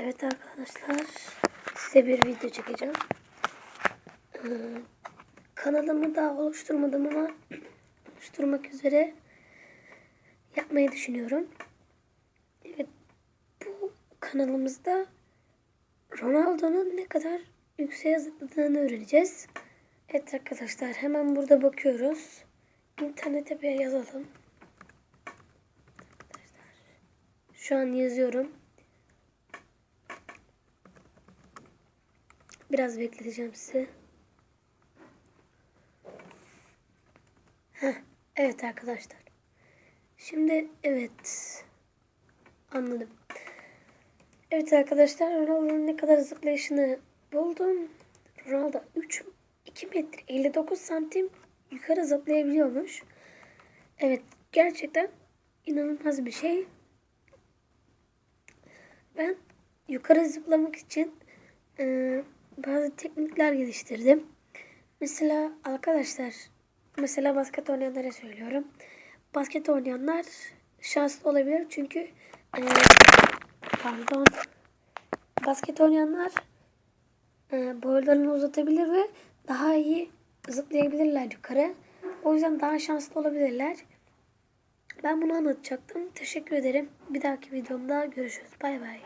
Evet arkadaşlar size bir video çekeceğim. Ee, kanalımı daha oluşturmadım ama oluşturmak üzere yapmayı düşünüyorum. Evet bu kanalımızda Ronaldo'nun ne kadar yükseğe zıpladığını öğreneceğiz. Evet arkadaşlar hemen burada bakıyoruz. İnternete bir yazalım. Şu an yazıyorum. Biraz bekleteceğim sizi. Heh, evet arkadaşlar. Şimdi evet. Anladım. Evet arkadaşlar Ronaldo'nun ne kadar zıplayışını buldum. Ronaldo 3 2 metre 59 santim yukarı zıplayabiliyormuş. Evet gerçekten inanılmaz bir şey. Ben yukarı zıplamak için e, bazı teknikler geliştirdim. Mesela arkadaşlar, mesela basket oynayanlara söylüyorum. Basket oynayanlar şanslı olabilir çünkü e, pardon basket oynayanlar e, boylarını uzatabilir ve daha iyi zıplayabilirler yukarı. O yüzden daha şanslı olabilirler. Ben bunu anlatacaktım. Teşekkür ederim. Bir dahaki videomda görüşürüz. Bay bay.